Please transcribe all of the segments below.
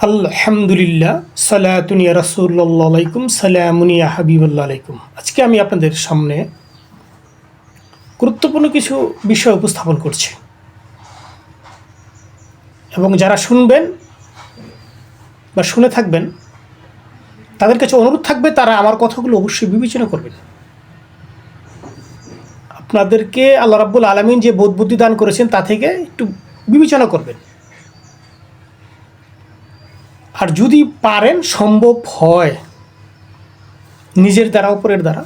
আলহামদুলিল্লাহ সালাতুনিয়া রাসুল্লাহ আলাইকুম সালামুনিয়া হাবিবুল্লাহ আলাইকুম। আজকে আমি আপনাদের সামনে গুরুত্বপূর্ণ কিছু বিষয় উপস্থাপন করছি। এবং যারা শুনবেন বা শুনে থাকবেন, তাদের কাছে অনুরোধ থাকবে, তারা আমার কথাগুলো অবশ্যই বিবেচনা করবেন। আপনাদেরকে আল্লাহ রাব্বুল আলমিন যে বোধ বুদ্ধি দান করেছেন, তা থেকে একটু বিবেচনা করবেন। আর যদি পারেন, সম্ভব হয়। নিজের দ্বারা অপরের দ্বারা।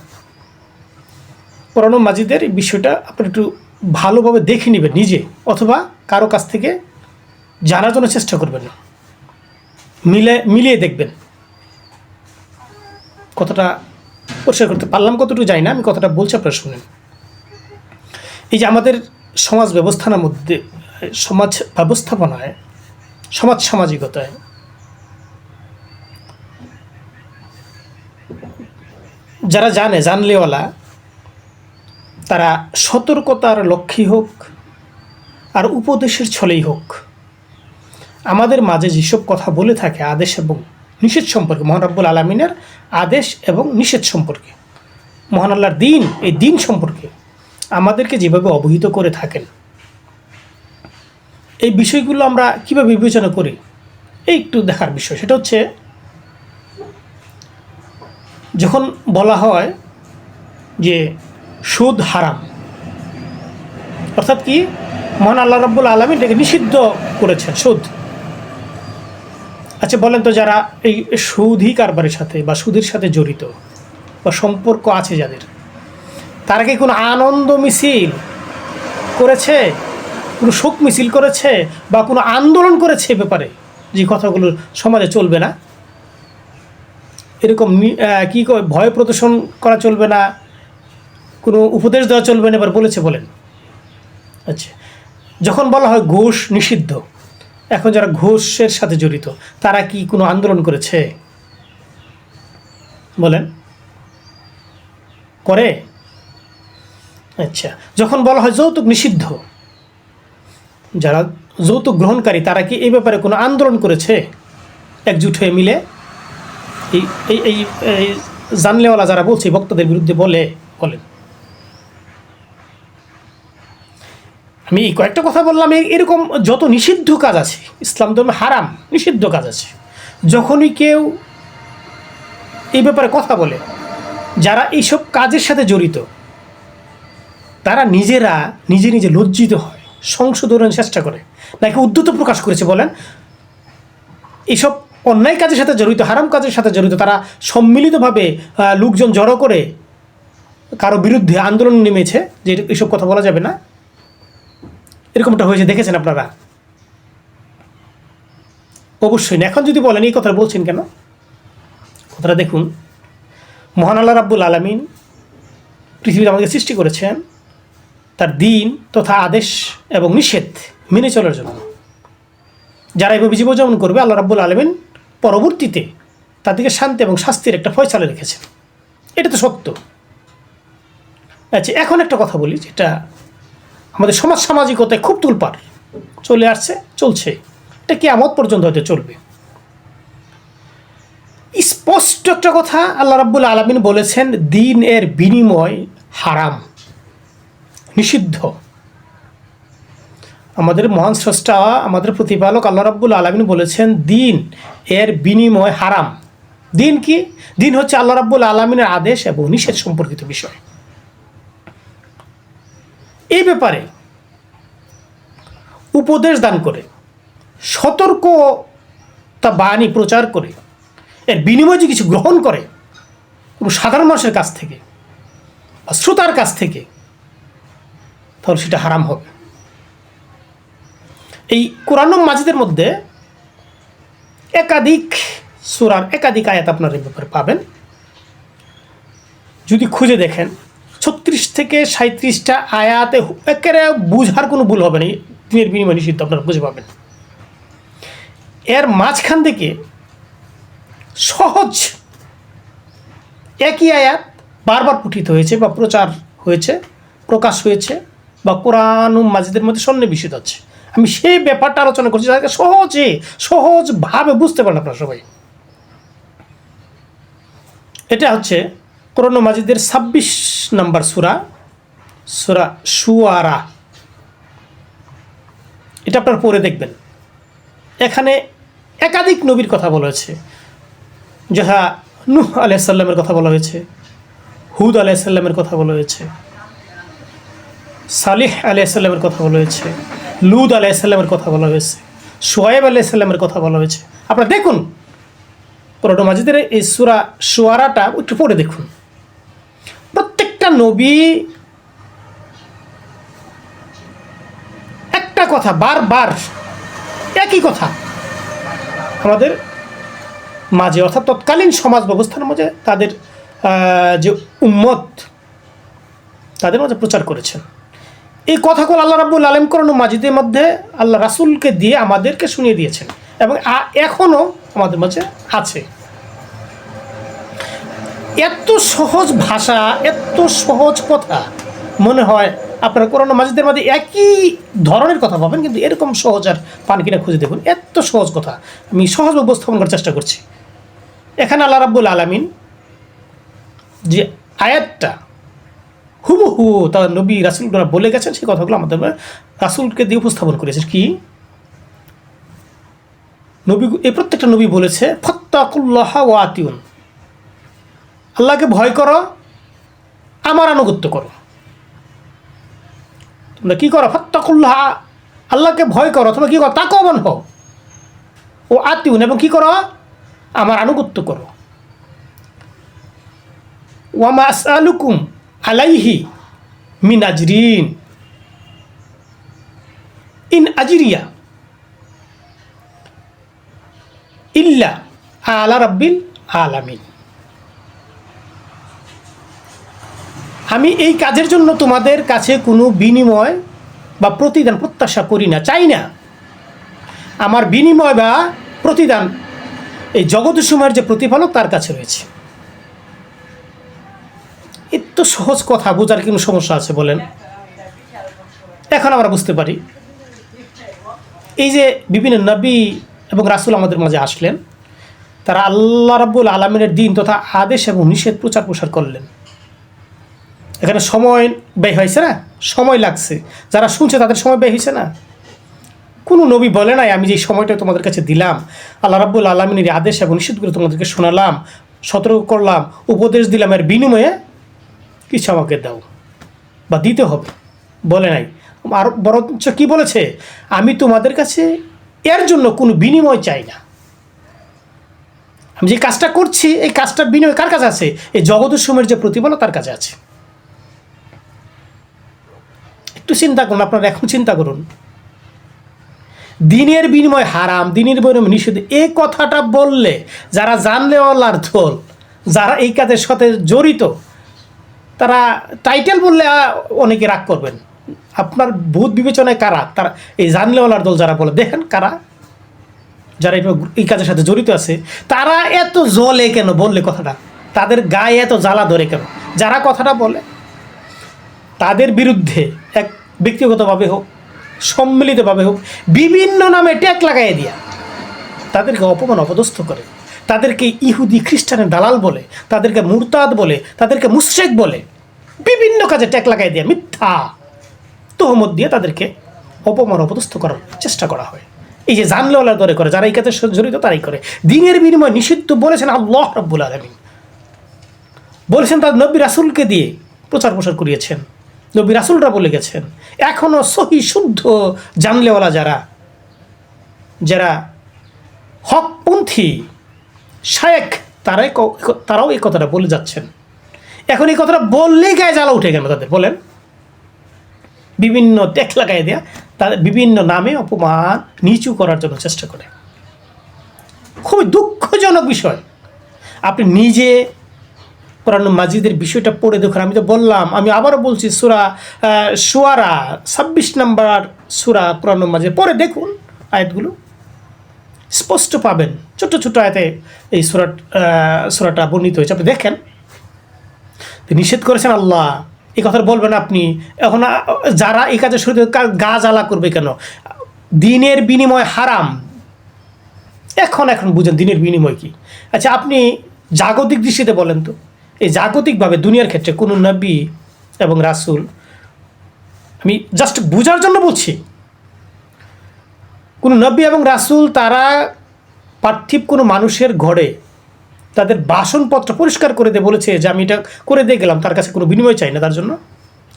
পুরানো মাজিদের বিষয়টা আপনি একটু ভালোভাবে দেখে নেবেন নিজে, অথবা কারও কাছ থেকে জানার জন্য চেষ্টা করবেন না। মিলে, মিলিয়ে দেখবেন। কতটা পরিষ্কার করতে পারলাম, কতটুকু যাই না, আমি কথাটা বলছি, আপনারা শুনেন। এই যে আমাদের সমাজ ব্যবস্থার মধ্যে, সমাজ ব্যবস্থাপনায়, সমাজ সামাজিকতায় যারা জানে, জানলেওয়ালা, তারা সতর্কতার লক্ষ্যই হোক আর উপদেশের ছলেই হোক। আমাদের মাঝে যেসব কথা বলে থাকে আদেশ এবং নিষেধ সম্পর্কে, মহান রব্বুল আলমিনের আদেশ এবং নিষেধ সম্পর্কে, মহান আল্লাহর দিন, এই দিন সম্পর্কে আমাদেরকে যেভাবে অবহিত করে থাকেন, এই বিষয়গুলো আমরা কীভাবে বিবেচনা করি, এই একটু দেখার বিষয়। সেটা হচ্ছে যখন বলা হয় যে সুদ হারাম, অর্থাৎ কি? মহান আল্লাহ রাব্বুল আলমী এটাকে নিষিদ্ধ করেছেন, সুদ। আচ্ছা বলেন তো যারা এই সুদী কারবারের সাথে বা সুদের সাথে জড়িত বা সম্পর্ক আছে যাদের, তারা কি কোনো আনন্দ মিছিল করেছে? কোনো শোক মিছিল করেছে? বা কোনো আন্দোলন করেছে ব্যাপারে? যে কথাগুলো সমাজে চলবে না? এরকম কি ভয় প্রদর্শন করা চলবে না, কোনো উপদেশ দেওয়া চলবে না, এবার বলেছে বলেন। আচ্ছা যখন বলা হয় ঘুষ নিষিদ্ধ, এখন যারা ঘুষের সাথে জড়িত, তারা কি কোনো আন্দোলন করেছে? বলেন। করে? আচ্ছা যখন বলা হয় যৌতুক নিষিদ্ধ, যারা যৌতুক গ্রহণকারী, তারা কি এই ব্যাপারে কোনো আন্দোলন করেছে? একজুট হয়ে মিলে এই এই এই জানলেওয়ালা যারা বলছে বক্তাদের বিরুদ্ধে বলে, বলেন। আমি কয়েকটা কথা বললাম এরকম যত নিষিদ্ধ কাজ আছে, ইসলাম ধর্মে হারাম নিষিদ্ধ কাজ আছে, যখনই কেউ এই ব্যাপারে কথা বলে, যারা এইসব কাজের সাথে জড়িত, তারা নিজেরা নিজে নিজে লজ্জিত হয়, সংশোধনের চেষ্টা করে, নাকি উদ্যত প্রকাশ করেছে, বলেন। এইসব অন্যায় কাজের সাথে জড়িত, হারাম কাজের সাথে জড়িত, তারা সম্মিলিতভাবে লোকজন জড়ো করে কারও বিরুদ্ধে আন্দোলন নেমেছে, যে এইসব কথা বলা যাবে না। এরকমটা হয়েছে, দেখেছেন আপনারা? অবশ্যই না, এখন যদি বলেন, এই কথা বলছেন কেন? কথাটা দেখুন, মহান আল্লাহ রাব্বুল আলমিন পৃথিবীতে আমাদেরকে সৃষ্টি করেছেন তার দিন তথা আদেশ এবং নিষেধ মেনে চলার জন্য। যারা এভাবে জীবনযাপন করবে, আল্লাহ রাব্বুল আলমিন পরবর্তীতে তাদেরকে শান্তি এবং শাস্তির একটা ফয়সালা রেখেছেন এটা তো সত্য। আচ্ছা এখন একটা কথা বলি যেটা আমাদের সমাজ সামাজিকতায় খুব তুলপার। চলে আসছে, চলছে। এটা কি আমত পর্যন্ত হয়তো চলবে। স্পষ্ট একটা কথা আল্লাহ রাব্বুল আলমিন বলেছেন, দিন এর বিনিময় হারাম, নিষিদ্ধ। আমাদের মহান স্রষ্টা, আমাদের প্রতিপালক আল্লাহ রাব্বুল আলমিন বলেছেন, দিন এর বিনিময় হারাম। দিন কি? দিন হচ্ছে আল্লাহ রাব্বুল আলমিনের আদেশ এবং নিষেধ সম্পর্কিত বিষয়। এই ব্যাপারে উপদেশ দান করে, সতর্কতা বাণী প্রচার করে, এর বিনিময়ে যে কিছু গ্রহণ করে কোনো সাধারণ মানুষের কাছ থেকে বা শ্রোতার কাছ থেকে, তাহলে সেটা হারাম হবে। এই কোরআন মাজিদের মধ্যে একাধিক সুরার একাধিক আয়াত আপনার এই ব্যাপারে পাবেন। যদি খুঁজে দেখেন, ছত্রিশ থেকে সাঁত্রিশটা আয়াতে একেবারে বুঝার কোনো ভুল হবে না দিনের বিনিময় নিষিদ্ধ আপনারা বুঝে পাবেন। এর মাঝখান থেকে সহজ একই আয়াত বারবার পঠিত হয়েছে বা প্রচার হয়েছে, প্রকাশ হয়েছে বা কোরআন মাজিদের মধ্যে সন্নিবেশিত হচ্ছে আমি সেই ব্যাপারটা আলোচনা করছি যাতে সহজে সহজভাবে বুঝতে পারেন আপনারা সবাই। এটা হচ্ছে কোরআন মাজিদের ছাব্বিশ নাম্বার সুরা সুরা সুয়ারা এটা আপনার পরে দেখবেন। এখানে একাধিক নবীর কথা বলা হয়েছে। যাহা নূহ আলাইসাল্লামের কথা বলা হয়েছে, হুদ আলাইসাল্লামের কথা বলা হয়েছে, সালিহ আলাইসাল্লামের কথা বলা হয়েছে। লুদ আলাইসাল্লামের কথা বলা হয়েছে সোয়েব আলাইসাল্লামের কথা বলা হয়েছে। আপনারা দেখুন কোরআন মাজিদের এই সুরা সোয়ারাটা একটু পড়ে দেখুন। প্রত্যেকটা নবী একটা কথা, বারবার একই কথা। আমাদের মাঝে, অর্থাৎ তৎকালীন সমাজ ব্যবস্থার মাঝে তাদের যে উম্মত, তাদের মাঝে প্রচার করেছেন। এই কথাগুলো আল্লাহ রাব্বুল আলম করণ মাজিদের মধ্যে আল্লাহ রাসূলকে দিয়ে আমাদেরকে শুনিয়ে দিয়েছেন এবং এখনও আমাদের মাঝে আছে। এত সহজ ভাষা, এত সহজ কথা মনে হয় আপনারা কোরআন মাজিদের মধ্যে একই ধরনের কথা পাবেন, কিন্তু এরকম সহজ আর পান কিনা খুঁজে দেখুন। এত সহজ কথা। আমি সহজ উপস্থাপন করার চেষ্টা করছি। এখানে আল্লাহ রাব্বুল আলামিন যে আয়াতটা হুবহু, তার নবী রাসুলরা বলে গেছেন সেই কথাগুলো আমাদের রাসুলকে দিয়ে উপস্থাপন করেছে। কি? নবী, এই প্রত্যেকটা নবী বলেছে, ফত্তাকুল্লাহ ও আতিউন। আল্লাহকে ভয় করো, আমার আনুগত্য করো। তোমরা কি করো? ফত্তাকুল্লাহ আল্লাহকে ভয় করো, তোমরা কি করো? তাকবন হও। ও আতিউন এবং কি করো? আমার আনুগত্য করো। ওয়ামা আসআলুকুম আলাইহি মিন আজরিন ইন আজরিয়া ইল্লা আলা রাব্বিল আলামিন আমি এই কাজের জন্য তোমাদের কাছে কোনো বিনিময় বা প্রতিদান প্রত্যাশা করি না, চাই না। আমার বিনিময় বা প্রতিদান এই জগৎ যে প্রতিফলক তার কাছে রয়েছে। এত সহজ কথা বোঝার কোনো সমস্যা আছে বলেন? এখন আমরা বুঝতে পারি। এই যে বিভিন্ন নবী এবং রাসুল আমাদের মাঝে আসলেন, তারা আল্লাহ রাব্বুল আলমিনের দিন তথা আদেশ এবং নিষেধ প্রচার প্রসার করলেন। এখানে সময় ব্যয় হয়েছে না? সময় লাগছে। যারা শুনছে তাদের সময় ব্যয় হয়েছে না? কোনো নবী বলে নাই, আমি যে সময়টা তোমাদের কাছে দিলাম, আল্লাহ রাব্বুল আলমিনের আদেশ এবং নিষেধগুলো তোমাদেরকে শোনালাম, সতর্ক করলাম, উপদেশ দিলাম। এর বিনিময়ে কিছু আমাকে দাও বা দিতে হবে। বলে নাই। আর বরঞ্চ কি বলেছে? আমি তোমাদের কাছে এর জন্য কোনো বিনিময় চাই না। আমি যে কাজটা করছি, এই কাজটা বিনিময় কার কাছে আছে? এই জগতের সময়ের যে প্রতিফল তার কাছে আছে। একটু চিন্তা করুন, আপনারা এখন চিন্তা করুন। দিনের বিনিময় হারাম, দিনের বিনিময় নিষেধ এই কথাটা বললে যারা জানলে থল যারা এই কাজের সাথে জড়িত তারা টাইটেল বললে অনেকে রাগ করবেন। আপনার ভূত বিবেচনায় কারা? তারা এই জানলেওয়ালার দল যারা বলে, দেখেন কারা? যারা এই কাজের সাথে জড়িত আছে, তারা এত জলে কেন বললে কথাটা? তাদের গায়ে এত জ্বালা ধরে কেন? যারা কথাটা বলে, তাদের বিরুদ্ধে এক ব্যক্তিগতভাবে হোক, সম্মিলিতভাবে হোক, বিভিন্ন নামে ট্যাগ লাগাই দিয়া তাদেরকে অপমান, অপদস্থ করে। তাদেরকে ইহুদি খ্রিস্টানের দালাল বলে, তাদেরকে মুরতাদ বলে, তাদেরকে মুশ্রেক বলে, বিভিন্ন কাজে ট্যাক লাগাই দিয়ে মিথ্যা তহমত দিয়ে তাদেরকে অপমান অপদস্থ করার চেষ্টা করা হয়। এই যে জানলেওয়ালা দরে করে, যারা এই কাজে জড়িত, তারাই করে। দিনের বিনিময় নিষিদ্ধ বলেছেন আল্লাহ রব্বুল আলমিন। বলেছেন তার নবী রাসুলকে দিয়ে প্রচার প্রসার করিয়েছেন। নবী রাসুলরা বলে গেছেন এখনও সহি শুদ্ধ জানলেওয়ালা যারা যারা হকপন্থী শায়েক তারাই তারাও এই কথাটা বলে যাচ্ছেন। এখন এই কথাটা বললেই গায়ে জ্বালা উঠে গেল তাদের? বলেন। বিভিন্ন টেক লাগাই দেয়া, তাদের বিভিন্ন নামে অপমান নিচু করার জন্য চেষ্টা করে। খুবই দুঃখজনক বিষয়। আপনি নিজে কোরআন মাজিদের বিষয়টা পড়ে দেখুন। আমি তো বললাম, আমি আবারও বলছি, সুরা সুয়ারা, ছাব্বিশ নাম্বার সুরা কোরআন মাজিদ পরে দেখুন আয়াতগুলো। স্পষ্ট পাবেন। ছোট ছোট আয়াতে এই সুরাট সুরাটা বর্ণিত হয়েছে। আপনি দেখেন নিষেধ করেছেন আল্লাহ। এই কথা বলবেন আপনি। এখন যারা এই কাজের শুরুতে গা জ্বালা করবে কেন? দিনের বিনিময় হারাম। এখন এখন বুঝেন, দিনের বিনিময় কি? আচ্ছা আপনি জাগতিক দৃষ্টিতে বলেন তো। এই জাগতিকভাবে দুনিয়ার ক্ষেত্রে কোনো নবী এবং রাসূল, আমি জাস্ট বোঝার জন্য বলছি। কোনো নবী এবং রাসূল, তারা পার্থিব কোনো মানুষের ঘরে তাদের বাসনপত্র পরিষ্কার করে দিয়ে বলেছে যে আমি এটা করে দিয়ে গেলাম, তার কাছে কোনো বিনিময় চাই না তার জন্য।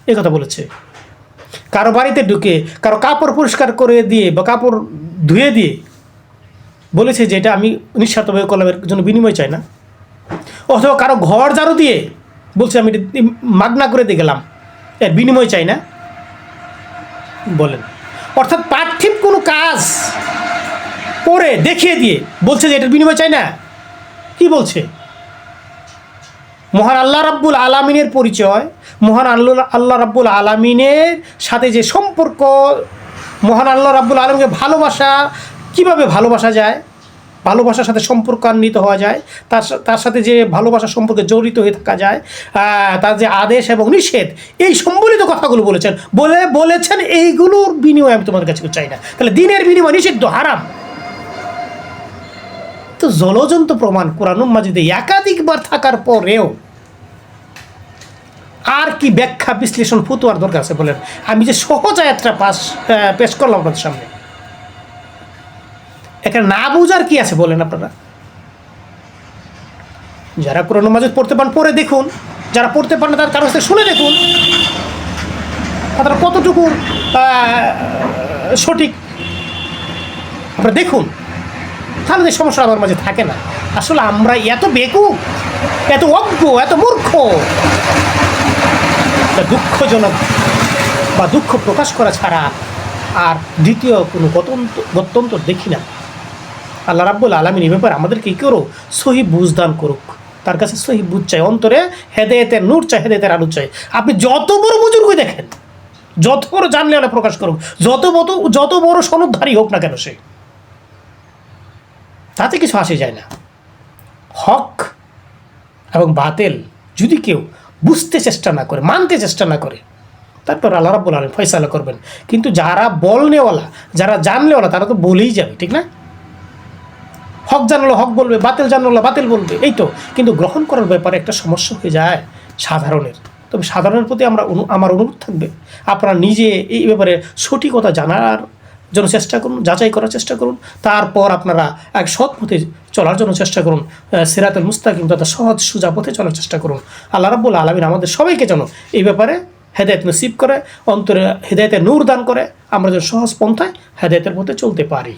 এই কথা বলেছে। কারও বাড়িতে ঢুকে, কারও কাপড় পরিষ্কার করে দিয়ে বা কাপড় ধুয়ে দিয়ে বলেছে যে এটা আমি নিঃস্বার্থভাবে করলাম, এর জন্য বিনিময় চাই না। অথবা কারও ঘর ঝাড়ু দিয়ে বলছে আমি এটা মাগনা করে দিয়ে গেলাম, এর বিনিময় চাই না বলেন। অর্থাৎ পার্থিব কোনো কাজ করে দেখিয়ে দিয়ে। বলছে যে, এটার বিনিময় চাই না। কি বলছে? মহান আল্লাহ রাব্বুল আলামিনের পরিচয়, মহান আল্লাহ আল্লাহ রাব্বুল আলামিনের সাথে যে সম্পর্ক, মহান আল্লাহ রাব্বুল আলমকে ভালোবাসা, কীভাবে ভালোবাসা যায়? ভালোবাসার সাথে সম্পর্কান্বিত হওয়া যায়, তার তার সাথে যে ভালোবাসা সম্পর্কে জড়িত হয়ে থাকা যায় তার যে আদেশ এবং নিষেধ, এই সম্বলিত কথাগুলো বলেছেন। বলে, বলেছেন, এইগুলোর বিনিময় আমি তোমার কাছে চাই না। তাহলে দিনের বিনিময় নিষিদ্ধ, হারাম। জলজন্ত প্রমাণ কোরআনুম মাজিদে একাধিকবার থাকার পরেও আর কি ব্যাখ্যা, বিশ্লেষণ, ফুতুয়ার দরকার আছে বলেন। আমি যে সহজ আয়াতটা পাস পেশ করলাম আপনাদের সামনে। এখানে না বুঝার কি আছে বলেন আপনারা? যারা কোরআন মাজিদ পড়তে পান, পড়ে দেখুন। যারা পড়তে পারেন তার কারও কাছে শুনে দেখুন। তারা কতটুকু সঠিক? আপনারা দেখুন। তাহলে এই সমস্যা আমার মাঝে থাকে না। আসলে আমরা এত বেকুব, এত অজ্ঞ, এত মূর্খ দুঃখজনক বা দুঃখ প্রকাশ করা ছাড়া আর দ্বিতীয় কোনো গতন্ত, গত্যন্তর দেখি না। আল্লাহ রাব্বুল আলমিন এই ব্যাপারে আমাদেরকে কী করো সহি বুঝদান করুক। তার কাছে সহি বুঝ চাই। অন্তরে হেদায়েতের নূর চাই, হেদায়েতের আলু চাই। আপনি যত বড় বুজুর্গ দেখেন, যত বড় জানলে প্রকাশ করুক, যত বড় যত বড় সনদধারী হোক না কেন সে। তাতে কিছু আসে যায় না। হক এবং বাতেল যদি কেউ বুঝতে চেষ্টা না করে, মানতে চেষ্টা না করে, তারপর আল্লাহ রাব্বুল আলম ফয়সালা করবেন। কিন্তু যারা বলনেওয়ালা, যারা জানলেওয়ালা, তারা তো বলেই যাবে, ঠিক না? হক জানলো, হক বলবে, বাতিল জানলো, বাতিল বলবে, এই তো। কিন্তু গ্রহণ করার ব্যাপারে একটা সমস্যা হয়ে যায় সাধারণের। তবে সাধারণের প্রতি আমরা আমার অনুরোধ থাকবে, আপনারা নিজে এই ব্যাপারে সঠিকতা জানার জন্য চেষ্টা করুন, যাচাই করার চেষ্টা করুন। তারপর আপনারা এক সৎ পথে চলার জন্য চেষ্টা করুন। সিরাতুল মুস্তাকিম তথা সহজ সুজা পথে চলার চেষ্টা করুন। আল্লাহ রাবুল আলমিন আমাদের সবাইকে যেন এই ব্যাপারে হেদায়ত নসিব করে, অন্তরে হেদায়তের নূর দান করে, আমরা যেন সহজ পন্থায় হেদায়তের পথে চলতে পারি।